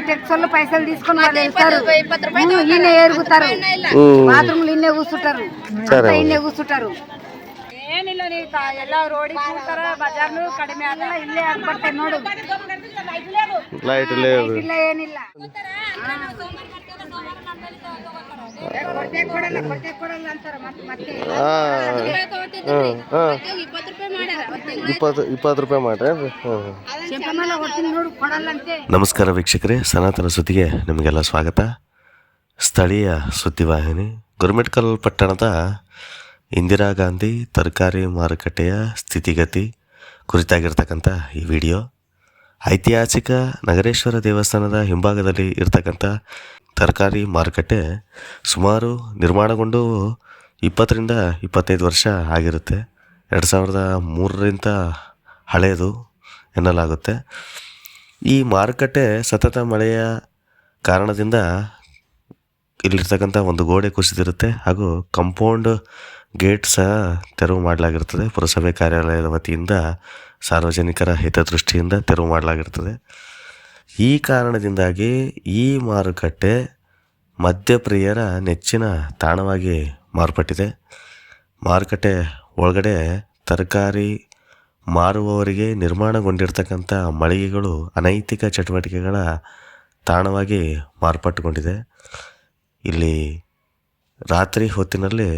Tax పైసలు తీసుకుని వాళ్ళు వెళ్తారు ఈయన ఏరుగుతారు బాత్రూమ్లు ఇన్నే కూర్చుంటారు. ఇన్నే కూర్చుంటారు. ಏನಿಲ್ಲ ನೀವು ಎಲ್ಲ ರೋಡಿಗೆ ಕೂತಾರ ಬಜಾರ್ನು ಕಡಿಮೆ ಆಗಲ್ಲ ಇಲ್ಲೇ ಆಗ್ಬಟ್ಟೆ ನೋಡು. ಲೈಟ್ లేదు ಇಲ್ಲ ಏನಿಲ್ಲ. ನಮಸ್ಕಾರ ವೀಕ್ಷಕರೇ ಸನಾತನ ಸುದ್ದಿಗೆ ನಿಮಗೆಲ್ಲ ಸ್ವಾಗತ. ಸ್ಥಳೀಯ ಸುದ್ದಿವಾಹಿನಿ ಗುರುಮಿಟ್ಕಲ್ ಪಟ್ಟಣದ ಇಂದಿರಾ ಗಾಂಧಿ ತರಕಾರಿ ಮಾರುಕಟ್ಟೆಯ ಸ್ಥಿತಿಗತಿ ಕುರಿತಾಗಿರ್ತಕ್ಕಂಥ ಈ ವಿಡಿಯೋ. ಐತಿಹಾಸಿಕ ನಗರೇಶ್ವರ ದೇವಸ್ಥಾನದ ಹಿಂಭಾಗದಲ್ಲಿ ಇರ್ತಕ್ಕಂಥ ತರಕಾರಿ ಮಾರುಕಟ್ಟೆ ಸುಮಾರು ನಿರ್ಮಾಣಗೊಂಡು ಇಪ್ಪತ್ತರಿಂದ ಇಪ್ಪತ್ತೈದು ವರ್ಷ ಆಗಿರುತ್ತೆ. ಎರಡು ಸಾವಿರದ ಮೂರರಿಂದ ಹಳೆಯದು ಎನ್ನಲಾಗುತ್ತೆ. ಈ ಮಾರುಕಟ್ಟೆ ಸತತ ಮಳೆಯ ಕಾರಣದಿಂದ ಇಲ್ಲಿರ್ತಕ್ಕಂಥ ಒಂದು ಗೋಡೆ ಕುಸಿದಿರುತ್ತೆ ಹಾಗೂ ಕಂಪೌಂಡ್ ಗೇಟ್ ಸಹ ತೆರವು ಮಾಡಲಾಗಿರ್ತದೆ ಪುರಸಭೆ ಕಾರ್ಯಾಲಯದ ವತಿಯಿಂದ, ಸಾರ್ವಜನಿಕರ ಹಿತದೃಷ್ಟಿಯಿಂದ ತೆರವು ಮಾಡಲಾಗಿರ್ತದೆ ಈ ಕಾರಣದಿಂದಾಗಿ ಈ ಮಾರುಕಟ್ಟೆ ಮದ್ಯಪ್ರಿಯರ ನೆಚ್ಚಿನ ತಾಣವಾಗಿ ಮಾರ್ಪಟ್ಟಿದೆ. ಮಾರುಕಟ್ಟೆ ಒಳಗಡೆ ತರಕಾರಿ ಮಾರುವವರಿಗೆ ನಿರ್ಮಾಣಗೊಂಡಿರ್ತಕ್ಕಂಥ ಮಳಿಗೆಗಳು ಅನೈತಿಕ ಚಟುವಟಿಕೆಗಳ ತಾಣವಾಗಿ ಮಾರ್ಪಟ್ಟುಕೊಂಡಿದೆ. ಇಲ್ಲಿ ರಾತ್ರಿ ಹೊತ್ತಿನಲ್ಲಿ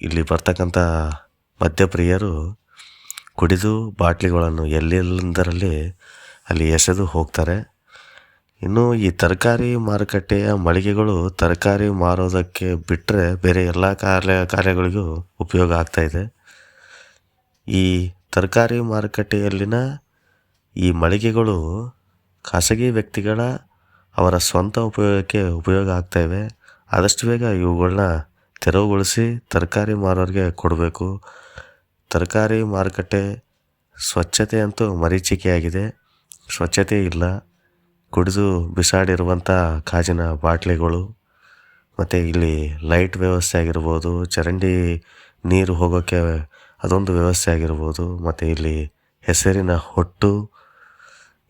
ಇಲ್ಲಿ ಬರ್ತಕ್ಕಂಥ ಮದ್ಯಪ್ರಿಯರು ಕುಡಿದು ಬಾಟ್ಲಿಗಳನ್ನು ಎಲ್ಲೆಲ್ಲಂದರಲ್ಲಿ ಅಲ್ಲಿ ಎಸೆದು ಹೋಗ್ತಾರೆ. ಇನ್ನು ಈ ತರಕಾರಿ ಮಾರುಕಟ್ಟೆಯ ಮಳಿಗೆಗಳು ತರಕಾರಿ ಮಾರೋದಕ್ಕೆ ಬಿಟ್ಟರೆ ಬೇರೆ ಎಲ್ಲ ಕಾರ್ಯ ಕಾರ್ಯಗಳಿಗೂ ಉಪಯೋಗ ಆಗ್ತಾ ಇದೆ. ಈ ತರಕಾರಿ ಮಾರುಕಟ್ಟೆಯಲ್ಲಿನ ಈ ಮಳಿಗೆಗಳು ಖಾಸಗಿ ವ್ಯಕ್ತಿಗಳ ಅವರ ಸ್ವಂತ ಉಪಯೋಗಕ್ಕೆ ಉಪಯೋಗ ಆಗ್ತಾ ಇವೆ. ಆದಷ್ಟು ಬೇಗ ಇವುಗಳನ್ನ ತೆರವುಗೊಳಿಸಿ ತರಕಾರಿ ಮಾರೋರಿಗೆ ಕೊಡಬೇಕು. ತರಕಾರಿ ಮಾರುಕಟ್ಟೆ ಸ್ವಚ್ಛತೆ ಅಂತೂ ಮರೀಚಿಕೆಯಾಗಿದೆ. ಸ್ವಚ್ಛತೆ ಇಲ್ಲ. ಕುಡಿದು ಬಿಸಾಡಿರುವಂಥ ಕಾಜಿನ ಬಾಟ್ಲಿಗಳು. ಮತ್ತು ಇಲ್ಲಿ ಲೈಟ್ ವ್ಯವಸ್ಥೆ ಆಗಿರ್ಬೋದು. ಚರಂಡಿ ನೀರು ಹೋಗೋಕ್ಕೆ ಅದೊಂದು ವ್ಯವಸ್ಥೆ ಆಗಿರ್ಬೋದು. ಮತ್ತು ಇಲ್ಲಿ ಹೆಸರಿನ ಹೊಟ್ಟು.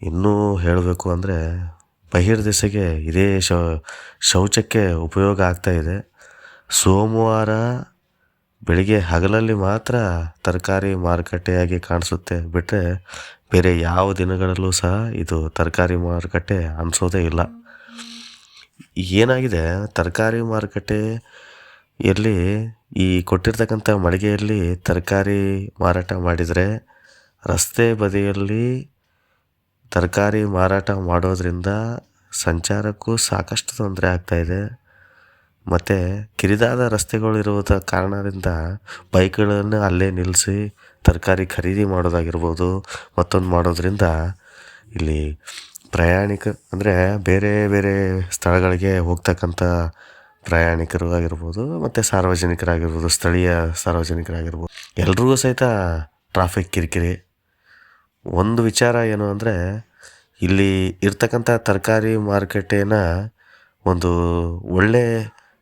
ಇನ್ನೂ ಹೇಳಬೇಕು ಅಂದರೆ ಬಹಿರ್ದೆಸೆಗೆ ಇದೇ ಶೌಚಕ್ಕೆ ಉಪಯೋಗ ಆಗ್ತಾ ಇದೆ. ಸೋಮವಾರ ಬೆಳಿಗ್ಗೆ ಹಗಲಲ್ಲಿ ಮಾತ್ರ ತರಕಾರಿ ಮಾರುಕಟ್ಟೆಯಾಗಿ ಕಾಣಿಸುತ್ತೆ. ಬಿಟ್ಟರೆ ಬೇರೆ ಯಾವ ದಿನಗಳಲ್ಲೂ ಸಹ ಇದು ತರಕಾರಿ ಮಾರುಕಟ್ಟೆ ಅನಿಸೋದೇ ಇಲ್ಲ. ಏನಾಗಿದೆ? ತರಕಾರಿ ಮಾರುಕಟ್ಟೆಯಲ್ಲಿ ಈ ಕೊಟ್ಟಿರ್ತಕ್ಕಂಥ ಮಳಿಗೆಯಲ್ಲಿ ತರಕಾರಿ ಮಾರಾಟ ಮಾಡಿದರೆ ರಸ್ತೆ ಬದಿಯಲ್ಲಿ ತರಕಾರಿ ಮಾರಾಟ ಮಾಡೋದರಿಂದ ಸಂಚಾರಕ್ಕೂ ಸಾಕಷ್ಟು ತೊಂದರೆ ಆಗ್ತಾಯಿದೆ ಮತ್ತು ಕಿರಿದಾದ ರಸ್ತೆಗಳು ಇರುವುದ ಕಾರಣದಿಂದ ಬೈಕ್ಗಳನ್ನು ಅಲ್ಲೇ ನಿಲ್ಲಿಸಿ ತರಕಾರಿ ಖರೀದಿ ಮಾಡೋದಾಗಿರ್ಬೋದು, ಮತ್ತೊಂದು ಮಾಡೋದರಿಂದ ಇಲ್ಲಿ ಪ್ರಯಾಣಿಕ, ಅಂದರೆ ಬೇರೆ ಬೇರೆ ಸ್ಥಳಗಳಿಗೆ ಹೋಗ್ತಕ್ಕಂಥ ಪ್ರಯಾಣಿಕರು ಆಗಿರ್ಬೋದು, ಮತ್ತು ಸಾರ್ವಜನಿಕರಾಗಿರ್ಬೋದು, ಸ್ಥಳೀಯ ಸಾರ್ವಜನಿಕರಾಗಿರ್ಬೋದು, ಎಲ್ರಿಗೂ ಸಹಿತ ಟ್ರಾಫಿಕ್ ಕಿರಿಕಿರಿ. ಒಂದು ವಿಚಾರ ಏನು ಅಂದರೆ, ಇಲ್ಲಿ ಇರ್ತಕ್ಕಂಥ ತರಕಾರಿ ಮಾರುಕಟ್ಟೆನ ಒಂದು ಒಳ್ಳೆ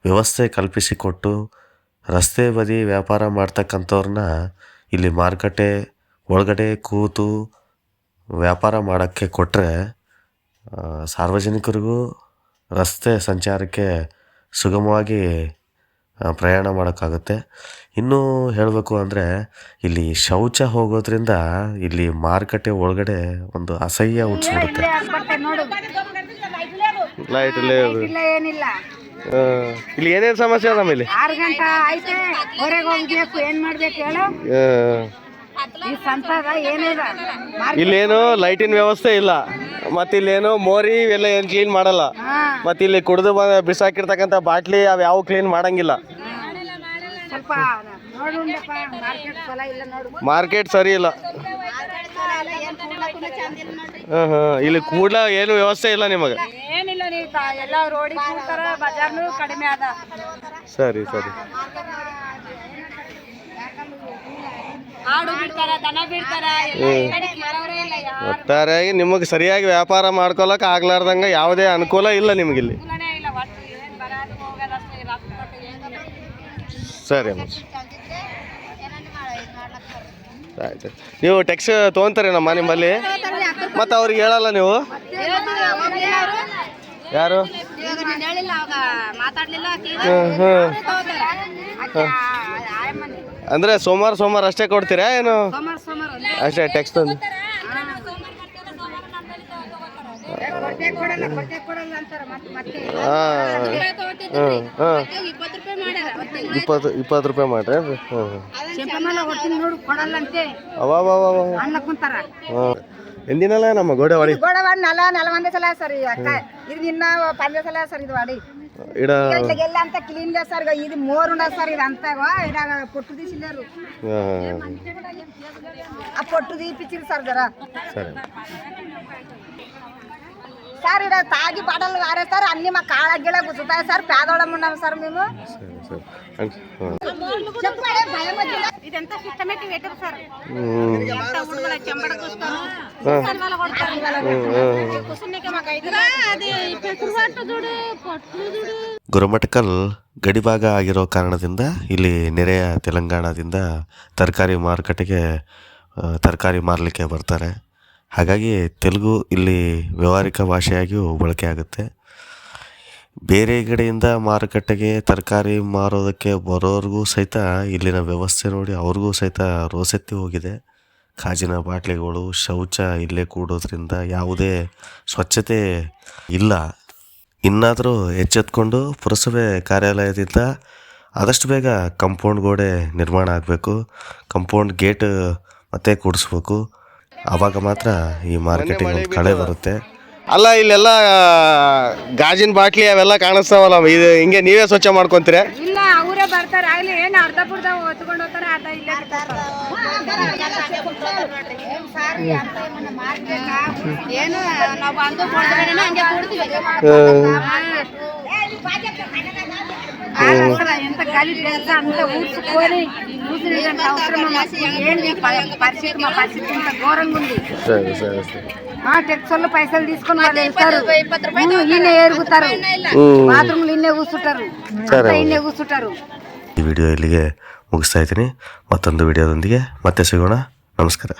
ವ್ಯವಸ್ಥೆ ಕಲ್ಪಿಸಿಕೊಟ್ಟು ರಸ್ತೆ ಬದಿ ವ್ಯಾಪಾರ ಮಾಡ್ತಕ್ಕಂಥವ್ರನ್ನ ಇಲ್ಲಿ ಮಾರುಕಟ್ಟೆ ಒಳಗಡೆ ಕೂತು ವ್ಯಾಪಾರ ಮಾಡೋಕ್ಕೆ ಕೊಟ್ಟರೆ ಸಾರ್ವಜನಿಕರಿಗೂ ರಸ್ತೆ ಸಂಚಾರಕ್ಕೆ ಸುಗಮವಾಗಿ ಪ್ರಯಾಣ ಮಾಡೋಕ್ಕಾಗುತ್ತೆ. ಇನ್ನೂ ಹೇಳಬೇಕು ಅಂದರೆ ಇಲ್ಲಿ ಶೌಚ ಹೋಗೋದ್ರಿಂದ ಇಲ್ಲಿ ಮಾರುಕಟ್ಟೆ ಒಳಗಡೆ ಒಂದು ಅಸಹ್ಯ ಹುಟ್ಟಿಸ್ಬಿಡುತ್ತೆ ಇಲ್ಲೇ ಏನೇನು ಸಮಸ್ಯೆ ಅದ ಇಲ್ಲಿ ಆರು ಗಂಟೆ ಐತೆ ಹೊರಗೆ ಹೋಗ್ಬೇಕು ಏನ್ ಮಾಡ್ಬೇಕು ಹೇಳು? ಈ ಸಂತದ ಇಲ್ಲೇನು ಲೈಟಿನ ವ್ಯವಸ್ಥೆ ಇಲ್ಲ. ಮತ್ತೆ ಇಲ್ಲೇನು ಮೋರಿ ಇವೆಲ್ಲ ಏನು ಕ್ಲೀನ್ ಮಾಡಲ್ಲ. ಮತ್ತಿಲ್ಲಿ ಮತ್ತೆ ಇಲ್ಲಿ ಕುಡಿದು ಬಿಸಾಕಿರ್ತಕ್ಕಂಥ ಬಾಟ್ಲಿ ಅವು ಯಾವ ಕ್ಲೀನ್ ಮಾಡಂಗಿಲ್ಲ. ಸ್ವಲ್ಪ ನೋಡುಂಡಪ್ಪ ಮಾರ್ಕೆಟ್ ಫಲ ಇಲ್ಲ ನೋಡು. ಮಾರ್ಕೆಟ್ ಸರಿ ಇಲ್ಲ. ಹಾಂ ಹಾಂ. ಇಲ್ಲಿ ಕೂಡ ಏನು ವ್ಯವಸ್ಥೆ ಇಲ್ಲ ನಿಮಗೆ. ಏನಿಲ್ಲ ಎಲ್ಲ ರೋಡಿಗೆ ಕೂತಾರ ಬಜಾರ್ನು ಕಡಿಮೆ ಅದ. ಸರಿ ಸರಿ. ಆಡು ಬಿಡ್ತಾರ ದನ ಬಿಡ್ತಾರ ಒಟ್ಟಾರೆಯಾಗಿ ನಿಮಗೆ ಸರಿಯಾಗಿ ವ್ಯಾಪಾರ ಮಾಡ್ಕೊಳಕ್ ಆಗ್ಲಾರ್ದಂಗ ಯಾವುದೇ ಅನುಕೂಲ ಇಲ್ಲ ನಿಮಗಿಲ್ಲಿ. ಸರಿ ಅಮ್ಮ. ಆಯ್ತು ನೀವು ತೊಗೊಂತಾರೆ ನಮ್ಮ ನಿಮ್ಮಲ್ಲಿ? ಮತ್ತೆ ಅವ್ರಿಗೆ ಹೇಳಲ್ಲ ನೀವು? ಯಾರು? ಅಂದ್ರೆ ಸೋಮವಾರ ಸೋಮವಾರ ಅಷ್ಟೇ ಕೊಡ್ತೀರಾ ಏನು? ಅಷ್ಟೇ ಟೆಕ್ಸ್ಟ್ ಒಂದು. ಹಾಂ. ಹಾಂ ಇಪ್ಪತ್ತು. ಇಪ್ಪತ್ತು ರೂಪಾಯಿ ಮಾಡ್ರಿ ಅಣ್ಣ ಹಾಂ ఎన్ని నెలలేనమ్మా గోడవాడి గోడవాడి నల నలవంద సలహా సార్ అక్క. ఇది నిన్న పంద సలహా సార్ ఇది వాడి. ఇట్లా వెళ్ళి అంతా క్లీన్ చేస్తారు ఇది మోర్ ఉండదు సార్ ఇది అంతా పొట్టు తీసినారు ఆ పొట్టు తీపిచ్చింది సార్ జరా. సరే. సార్ ఇక్కడ తాగి బట్టలు కారేస్తారు అన్ని మా కాళ్ళ గిళ్ళ గుచ్చుతాయి సార్. పేదోళం ఉన్నాం సార్ మేము. సరే సరే అంట్- ಹಾಂ. చెప్పడే భయం వచ్చిందా? ఇదంతా సిస్టమేటిక్ పెట్టారు సార్ ಹ್ಮ್. ఎంత ఉడమల చెంబడ కూస్తాను ಹಾಂ. వాళ్ళ కొడతారు ಹ್ಮ್, ಹ್ಮ್. కూర్చున్నాక మాకు ఐదు అది పెట్టుబట్టు చూడు పొట్టు చూడు ಗುರುಮಠಕಲ್ ಗಡಿಭಾಗ ಆಗಿರೋ ಕಾರಣದಿಂದ ಇಲ್ಲಿ ನೆರೆಯ ತೆಲಂಗಾಣದಿಂದ ತರಕಾರಿ ಮಾರುಕಟ್ಟೆಗೆ ಆ, ತರಕಾರಿ ಮಾರಲಿಕ್ಕೆ ಬರ್ತಾರೆ ಹಾಗಾಗಿ ತೆಲುಗು ಇಲ್ಲಿ ವ್ಯಾವಹಾರಿಕ ಭಾಷೆಯಾಗಿಯೂ ಬಳಕೆ ಆಗುತ್ತೆ ಬೇರೆ ಕಡೆಯಿಂದ ಮಾರುಕಟ್ಟೆಗೆ ತರಕಾರಿ ಮಾರೋದಕ್ಕೆ ಬರೋರಿಗೂ ಸಹಿತ ಇಲ್ಲಿನ ವ್ಯವಸ್ಥೆ ನೋಡಿ ಅವ್ರಿಗೂ ಸಹಿತ ರೋಸೆತ್ತಿ ಹೋಗಿದೆ. ಕಾಜಿನ ಬಾಟ್ಲಿಗಳು, ಶೌಚ ಇಲ್ಲೇ ಕೂಡೋದ್ರಿಂದ ಯಾವುದೇ ಸ್ವಚ್ಛತೆ ಇಲ್ಲ. ಇನ್ನಾದರೂ ಎಚ್ಚೆತ್ಕೊಂಡು ಪುರಸಭೆ ಕಾರ್ಯಾಲಯದಿಂದ ಆದಷ್ಟು ಬೇಗ ಕಂಪೌಂಡ್ ಗೋಡೆ ನಿರ್ಮಾಣ ಆಗಬೇಕು. ಕಂಪೌಂಡ್ ಗೇಟ್ ಮತ್ತೆ ಕೂಡಿಸ್ಬೇಕು. ಆವಾಗ ಮಾತ್ರ ಈ ಮಾರ್ಕೆಟಿಂಗ್ ಕಳೆ ಬರುತ್ತೆ. ಅಲ್ಲ ಇಲ್ಲೆಲ್ಲ ಗಾಜಿನ ಬಾಟ್ಲಿ ಅವೆಲ್ಲ ಕಾಣಿಸ್ತಾವಲ್ಲ ಇದು ಹಿಂಗೆ ನೀವೇ ಸ್ವಚ್ಛ ಮಾಡ್ಕೊಂತೀರ? ಇಲ್ಲ ಅವರೇ ಬರ್ತಾರೆ. ಏನು ಅರ್ಧ ಬುರ್ಧ ಹೊತ್ಕೊಂಡು ಹೋಗ್ತಾರೆ ಅರ್ಧ ಇಲ್ಲ ಏನು ఊసినంత అవసరం ఏంటి ప- పరిస్థితి మా పరిస్థితి ఇంత ఘోరంగా ఉంది సరే సరే సరే ఆ టెక్స్ వాళ్ళు పైసలు తీసుకొని వాళ్ళు వెళ్తారు ఊ, ఈయన ఏరుగుతారు ಹ್ಮ್. బాత్రూమ్లు ఇన్నే కూర్చుంటారు సరే. అంతా ఇన్నే కూర్చుంటారు ಈ ವಿಡಿಯೋ ಇಲ್ಲಿಗೆ ಮುಗಿಸ್ತಾ ಇದ್ದೀನಿ ಮತ್ತೊಂದು ವಿಡಿಯೋದೊಂದಿಗೆ ಮತ್ತೆ ಸಿಗೋಣ ನಮಸ್ಕಾರ